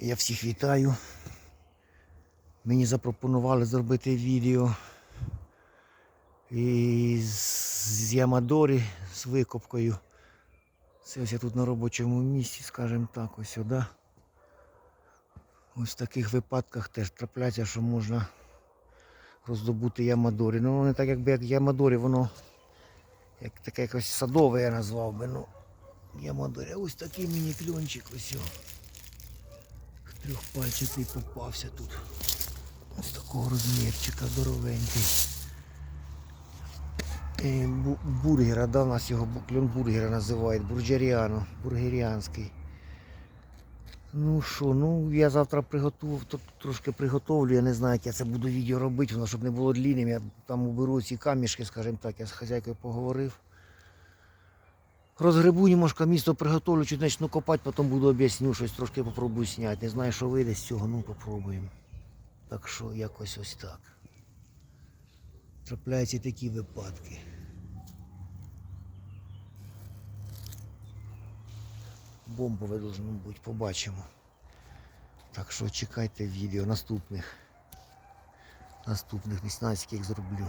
Я всіх вітаю. Мені запропонували зробити відео з Ямадорі з викопкою. Це ось я тут на робочому місці, скажімо так, ось сюди. Ось в таких випадках теж трапляється, що можна роздобути Ямадорі. Ну, не так якби як Ямадорі, воно як таке якось садове я назвав би. Ну, Ямадорі. Ось такий мені кльончик ось. о. Трьохпальчатий попався тут. Ось такого розмірчика здоровенький. Е, Бургера, да, у нас його букльон бургера називають, бурджеріано, бургеріанський. Ну що, ну я завтра приготував, трошки приготовлю, я не знаю, як я це буду відео робити, воно щоб не було длінним, я там уберу ці камішки, скажімо так, я з хазяйкою поговорив. Розгребу немножко місто приготовлю, чуть почну копати, потім буду об'ясню, щось трошки попробую зняти. Не знаю, що вийде з цього, ну попробуємо. Так що якось ось так. Трапляються такі випадки. Бомбове должно бути, побачимо. Так що чекайте відео наступних. Наступних їх зроблю.